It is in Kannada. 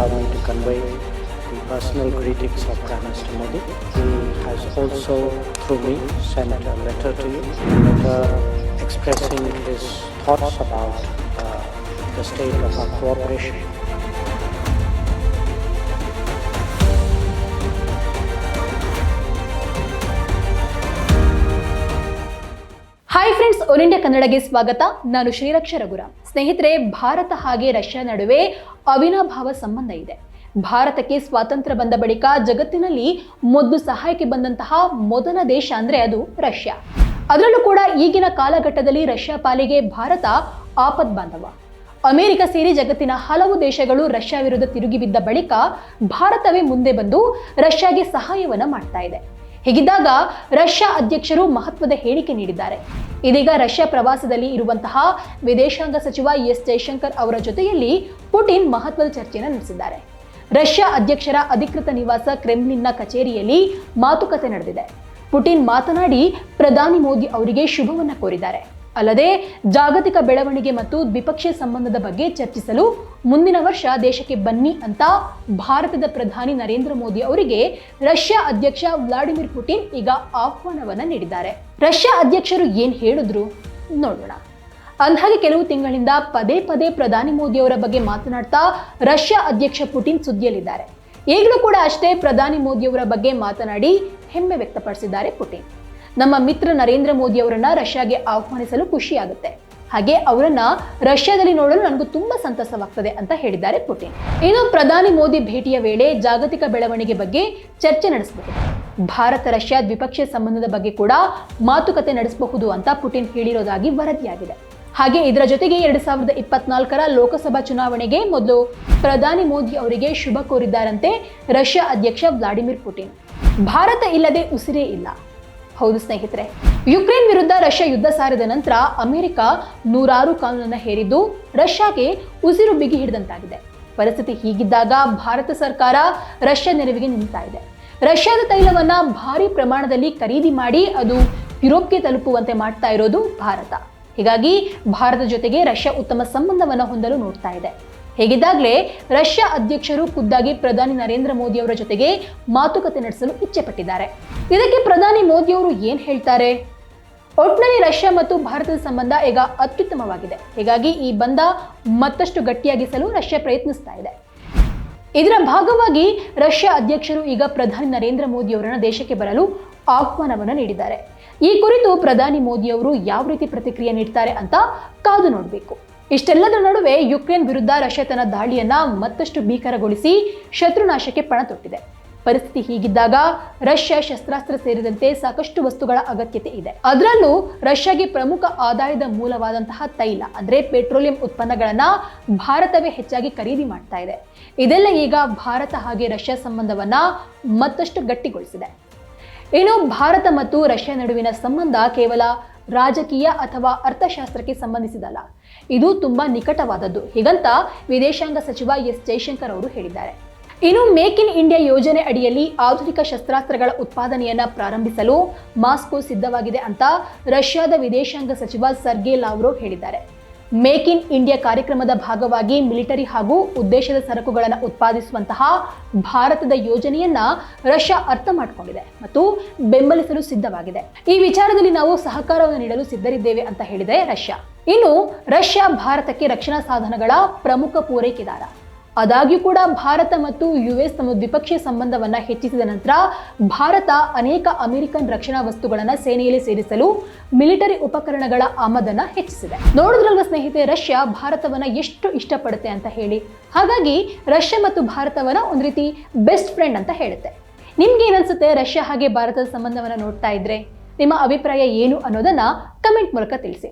allow me to convey the personal greetings of Prime Minister Modi. He has also, through me, sent a letter to you, letter expressing his thoughts about uh, the state of our cooperation. One India ಕನ್ನಡಗೆ ಸ್ವಾಗತ. ನಾನು ಶ್ರೀರಕ್ಷ ರಘುರಾಮ್. ಸ್ನೇಹಿತರೆ, ಭಾರತ ಹಾಗೆ ರಷ್ಯಾ ನಡುವೆ ಅವಿನಾಭಾವ ಸಂಬಂಧ ಇದೆ. ಭಾರತಕ್ಕೆ ಸ್ವಾತಂತ್ರ್ಯ ಬಂದ ಬಳಿಕ ಜಗತ್ತಿನಲ್ಲಿ ಮೊದಲು ಸಹಾಯಕ್ಕೆ ಬಂದಂತಹ ಮೊದಲ ದೇಶ ಅಂದ್ರೆ ಅದು ರಷ್ಯಾ. ಅದರಲ್ಲೂ ಕೂಡ ಈಗಿನ ಕಾಲಘಟ್ಟದಲ್ಲಿ ರಷ್ಯಾ ಪಾಲಿಗೆ ಭಾರತ ಆಪದ್ ಬಾಂಧವ. ಅಮೆರಿಕ ಸೇರಿ ಜಗತ್ತಿನ ಹಲವು ದೇಶಗಳು ರಷ್ಯಾ ವಿರುದ್ಧ ತಿರುಗಿ ಬಿದ್ದ ಬಳಿಕ ಭಾರತವೇ ಮುಂದೆ ಬಂದು ರಷ್ಯಾಗೆ ಸಹಾಯವನ್ನು ಮಾಡ್ತಾ ಇದೆ. ಹೀಗಿದ್ದಾಗ ರಷ್ಯಾ ಅಧ್ಯಕ್ಷರು ಮಹತ್ವದ ಹೇಳಿಕೆ ನೀಡಿದ್ದಾರೆ. ಇದೀಗ ರಷ್ಯಾ ಪ್ರವಾಸದಲ್ಲಿ ಇರುವಂತಹ ವಿದೇಶಾಂಗ ಸಚಿವ ಎಸ್ ಜೈಶಂಕರ್ ಅವರ ಜೊತೆಯಲ್ಲಿ ಪುಟಿನ್ ಮಹತ್ವದ ಚರ್ಚೆಯನ್ನು ನಡೆಸಿದ್ದಾರೆ. ರಷ್ಯಾ ಅಧ್ಯಕ್ಷರ ಅಧಿಕೃತ ನಿವಾಸ ಕ್ರೆಮ್ಲಿನ್ನ ಕಚೇರಿಯಲ್ಲಿ ಮಾತುಕತೆ ನಡೆದಿದೆ. ಪುಟಿನ್ ಮಾತನಾಡಿ, ಪ್ರಧಾನಿ ಮೋದಿ ಅವರಿಗೆ ಶುಭವನ್ನ ಕೋರಿದ್ದಾರೆ. ಅಲ್ಲದೆ ಜಾಗತಿಕ ಬೆಳವಣಿಗೆ ಮತ್ತು ದ್ವಿಪಕ್ಷೀಯ ಸಂಬಂಧದ ಬಗ್ಗೆ ಚರ್ಚಿಸಲು ಮುಂದಿನ ವರ್ಷ ದೇಶಕ್ಕೆ ಬನ್ನಿ ಅಂತ ಭಾರತದ ಪ್ರಧಾನಿ ನರೇಂದ್ರ ಮೋದಿ ಅವರಿಗೆ ರಷ್ಯಾ ಅಧ್ಯಕ್ಷ ವ್ಲಾಡಿಮಿರ್ ಪುಟಿನ್ ಈಗ ಆಹ್ವಾನವನ್ನ ನೀಡಿದ್ದಾರೆ. ರಷ್ಯಾ ಅಧ್ಯಕ್ಷರು ಏನ್ ಹೇಳಿದ್ರು ನೋಡೋಣ. ಅಂದಹಾಗೆ ಕೆಲವು ತಿಂಗಳಿಂದ ಪದೇ ಪದೇ ಪ್ರಧಾನಿ ಮೋದಿ ಅವರ ಬಗ್ಗೆ ಮಾತನಾಡ್ತಾ ರಷ್ಯಾ ಅಧ್ಯಕ್ಷ ಪುಟಿನ್ ಸುದ್ದಿಯಲ್ಲಿದ್ದಾರೆ. ಈಗಲೂ ಕೂಡ ಅಷ್ಟೇ ಪ್ರಧಾನಿ ಮೋದಿಯವರ ಬಗ್ಗೆ ಮಾತನಾಡಿ ಹೆಮ್ಮೆ ವ್ಯಕ್ತಪಡಿಸಿದ್ದಾರೆ ಪುಟಿನ್. ನಮ್ಮ ಮಿತ್ರ ನರೇಂದ್ರ ಮೋದಿ ಅವರನ್ನ ರಷ್ಯಾಗೆ ಆಹ್ವಾನಿಸಲು ಖುಷಿಯಾಗುತ್ತೆ. ಹಾಗೆ ಅವರನ್ನ ರಷ್ಯಾದಲ್ಲಿ ನೋಡಲು ನನಗೂ ತುಂಬಾ ಸಂತಸವಾಗ್ತದೆ ಅಂತ ಹೇಳಿದ್ದಾರೆ ಪುಟಿನ್. ಇನ್ನು ಪ್ರಧಾನಿ ಮೋದಿ ಭೇಟಿಯ ವೇಳೆ ಜಾಗತಿಕ ಬೆಳವಣಿಗೆ ಬಗ್ಗೆ ಚರ್ಚೆ ನಡೆಸಬಹುದು. ಭಾರತ, ರಷ್ಯಾ ದ್ವಿಪಕ್ಷೀಯ ಸಂಬಂಧದ ಬಗ್ಗೆ ಕೂಡ ಮಾತುಕತೆ ನಡೆಸಬಹುದು ಅಂತ ಪುಟಿನ್ ಹೇಳಿರೋದಾಗಿ ವರದಿಯಾಗಿದೆ. ಹಾಗೆ ಇದರ ಜೊತೆಗೆ ಎರಡು ಸಾವಿರದ ಇಪ್ಪತ್ನಾಲ್ಕರ ಲೋಕಸಭಾ ಚುನಾವಣೆಗೆ ಮೊದಲು ಪ್ರಧಾನಿ ಮೋದಿ ಅವರಿಗೆ ಶುಭ ಕೋರಿದ್ದಾರಂತೆ ರಷ್ಯಾ ಅಧ್ಯಕ್ಷ ವ್ಲಾಡಿಮಿರ್ ಪುಟಿನ್. ಭಾರತ ಇಲ್ಲದೆ ಉಸಿರೇ ಇಲ್ಲ. ಹೌದು ಸ್ನೇಹಿತರೆ. ಯುಕ್ರೇನ್ ವಿರುದ್ಧ ರಷ್ಯಾ ಯುದ್ಧ ಸಾರಿದ ನಂತರ ಅಮೆರಿಕ ನೂರಾರು ಕಾನೂನನ್ನು ಹೇರಿದ್ದು ರಷ್ಯಾಗೆ ಉಸಿರು ಬಿಗಿ ಹಿಡಿದಂತಾಗಿದೆ. ಪರಿಸ್ಥಿತಿ ಹೀಗಿದ್ದಾಗ ಭಾರತ ಸರ್ಕಾರ ರಷ್ಯಾ ನೆರವಿಗೆ ನಿಂತಾ ಇದೆ. ರಷ್ಯಾದ ತೈಲವನ್ನ ಭಾರಿ ಪ್ರಮಾಣದಲ್ಲಿ ಖರೀದಿ ಮಾಡಿ ಅದು ಯುರೋಪ್ಗೆ ತಲುಪುವಂತೆ ಮಾಡ್ತಾ ಇರೋದು ಭಾರತ. ಹೀಗಾಗಿ ಭಾರತ ಜೊತೆಗೆ ರಷ್ಯಾ ಉತ್ತಮ ಸಂಬಂಧವನ್ನು ಹೊಂದಲು ನೋಡ್ತಾ ಇದೆ. ಹೇಗಿದ್ದಾಗಲೇ ರಷ್ಯಾ ಅಧ್ಯಕ್ಷರು ಖುದ್ದಾಗಿ ಪ್ರಧಾನಿ ನರೇಂದ್ರ ಮೋದಿ ಅವರ ಜೊತೆಗೆ ಮಾತುಕತೆ ನಡೆಸಲು ಇಚ್ಛೆ ಪಟ್ಟಿದ್ದಾರೆ ಇದಕ್ಕೆ ಪ್ರಧಾನಿ ಮೋದಿ ಅವರು ಏನ್ ಹೇಳ್ತಾರೆ? ಒಟ್ನಲ್ಲಿ ರಷ್ಯಾ ಮತ್ತು ಭಾರತದ ಸಂಬಂಧ ಈಗ ಅತ್ಯುತ್ತಮವಾಗಿದೆ. ಹೀಗಾಗಿ ಈ ಬಂಧ ಮತ್ತಷ್ಟು ಗಟ್ಟಿಯಾಗಿಸಲು ರಷ್ಯಾ ಪ್ರಯತ್ನಿಸ್ತಾ ಇದೆ. ಇದರ ಭಾಗವಾಗಿ ರಷ್ಯಾ ಅಧ್ಯಕ್ಷರು ಈಗ ಪ್ರಧಾನಿ ನರೇಂದ್ರ ಮೋದಿ ಅವರನ್ನು ದೇಶಕ್ಕೆ ಬರಲು ಆಹ್ವಾನವನ್ನು ನೀಡಿದ್ದಾರೆ. ಈ ಕುರಿತು ಪ್ರಧಾನಿ ಮೋದಿ ಅವರು ಯಾವ ರೀತಿ ಪ್ರತಿಕ್ರಿಯೆ ನೀಡ್ತಾರೆ ಅಂತ ಕಾದು ನೋಡಬೇಕು. ಇಷ್ಟೆಲ್ಲದರ ನಡುವೆ ಯುಕ್ರೇನ್ ವಿರುದ್ಧ ರಷ್ಯಾ ತನ್ನ ದಾಳಿಯನ್ನ ಮತ್ತಷ್ಟು ಭೀಕರಗೊಳಿಸಿ ಶತ್ರುನಾಶಕ್ಕೆ ಪಣ ತೊಟ್ಟಿದೆ. ಪರಿಸ್ಥಿತಿ ಹೀಗಿದ್ದಾಗ ರಷ್ಯಾ ಶಸ್ತ್ರಾಸ್ತ್ರ ಸೇರಿದಂತೆ ಸಾಕಷ್ಟು ವಸ್ತುಗಳ ಅಗತ್ಯತೆ ಇದೆ. ಅದರಲ್ಲೂ ರಷ್ಯಾಗೆ ಪ್ರಮುಖ ಆದಾಯದ ಮೂಲವಾದಂತಹ ತೈಲ, ಅಂದ್ರೆ ಪೆಟ್ರೋಲಿಯಂ ಉತ್ಪನ್ನಗಳನ್ನ ಭಾರತವೇ ಹೆಚ್ಚಾಗಿ ಖರೀದಿ ಮಾಡ್ತಾ ಇದೆ. ಇದೆಲ್ಲ ಈಗ ಭಾರತ ಹಾಗೆ ರಷ್ಯಾ ಸಂಬಂಧವನ್ನ ಮತ್ತಷ್ಟು ಗಟ್ಟಿಗೊಳಿಸಿದೆ. ಇನ್ನು ಭಾರತ ಮತ್ತು ರಷ್ಯಾ ನಡುವಿನ ಸಂಬಂಧ ಕೇವಲ ರಾಜಕೀಯ ಅಥವಾ ಅರ್ಥಶಾಸ್ತ್ರಕ್ಕೆ ಸಂಬಂಧಿಸಿದಲ್ಲ. ಇದು ತುಂಬಾ ನಿಕಟವಾದದ್ದು. ಹೀಗಂತ ವಿದೇಶಾಂಗ ಸಚಿವ ಎಸ್ ಜೈಶಂಕರ್ ಅವರು ಹೇಳಿದ್ದಾರೆ. ಇನ್ನು ಮೇಕ್ ಇನ್ ಇಂಡಿಯಾ ಯೋಜನೆ ಅಡಿಯಲ್ಲಿ ಆಧುನಿಕ ಶಸ್ತ್ರಾಸ್ತ್ರಗಳ ಉತ್ಪಾದನೆಯನ್ನ ಪ್ರಾರಂಭಿಸಲು ಮಾಸ್ಕೋ ಸಿದ್ಧವಾಗಿದೆ ಅಂತ ರಷ್ಯಾದ ವಿದೇಶಾಂಗ ಸಚಿವ ಸರ್ಗೆ ಲಾವ್ರೋ ಹೇಳಿದ್ದಾರೆ. ಮೇಕ್ ಇನ್ ಇಂಡಿಯಾ ಕಾರ್ಯಕ್ರಮದ ಭಾಗವಾಗಿ ಮಿಲಿಟರಿ ಹಾಗೂ ಉದ್ದೇಶದ ಸರಕುಗಳನ್ನು ಉತ್ಪಾದಿಸುವಂತಹ ಭಾರತದ ಯೋಜನೆಯನ್ನ ರಷ್ಯಾ ಅರ್ಥ ಮಾಡಿಕೊಂಡಿದೆ ಮತ್ತು ಬೆಂಬಲಿಸಲು ಸಿದ್ಧವಾಗಿದೆ. ಈ ವಿಚಾರದಲ್ಲಿ ನಾವು ಸಹಕಾರವನ್ನು ನೀಡಲು ಸಿದ್ಧರಿದ್ದೇವೆ ಅಂತ ಹೇಳಿದೆ ರಷ್ಯಾ. ಇನ್ನು ರಷ್ಯಾ ಭಾರತಕ್ಕೆ ರಕ್ಷಣಾ ಸಾಧನಗಳ ಪ್ರಮುಖ ಪೂರೈಕೆದಾರ. ಆದಾಗ್ಯೂ ಕೂಡ ಭಾರತ ಮತ್ತು ಯುಎಸ್ ತಮ್ಮ ದ್ವಿಪಕ್ಷೀಯ ಸಂಬಂಧವನ್ನ ಹೆಚ್ಚಿಸಿದ ನಂತರ ಭಾರತ ಅನೇಕ ಅಮೆರಿಕನ್ ರಕ್ಷಣಾ ವಸ್ತುಗಳನ್ನು ಸೇನೆಯಲ್ಲಿ ಸೇರಿಸಲು ಮಿಲಿಟರಿ ಉಪಕರಣಗಳ ಆಮದನ್ನ ಹೆಚ್ಚಿಸಿದೆ. ನೋಡಿದ್ರಲ್ವ ಸ್ನೇಹಿತೆ ರಷ್ಯಾ ಭಾರತವನ್ನ ಎಷ್ಟು ಇಷ್ಟಪಡುತ್ತೆ ಅಂತ ಹೇಳಿ? ಹಾಗಾಗಿ ರಷ್ಯಾ ಮತ್ತು ಭಾರತವನ್ನ ಒಂದು ರೀತಿ ಬೆಸ್ಟ್ ಫ್ರೆಂಡ್ ಅಂತ ಹೇಳುತ್ತೆ. ನಿಮ್ಗೆ ಏನನ್ಸುತ್ತೆ ರಷ್ಯಾ ಹಾಗೆ ಭಾರತದ ಸಂಬಂಧವನ್ನ ನೋಡ್ತಾ ಇದ್ರೆ? ನಿಮ್ಮ ಅಭಿಪ್ರಾಯ ಏನು ಅನ್ನೋದನ್ನ ಕಮೆಂಟ್ ಮೂಲಕ ತಿಳಿಸಿ.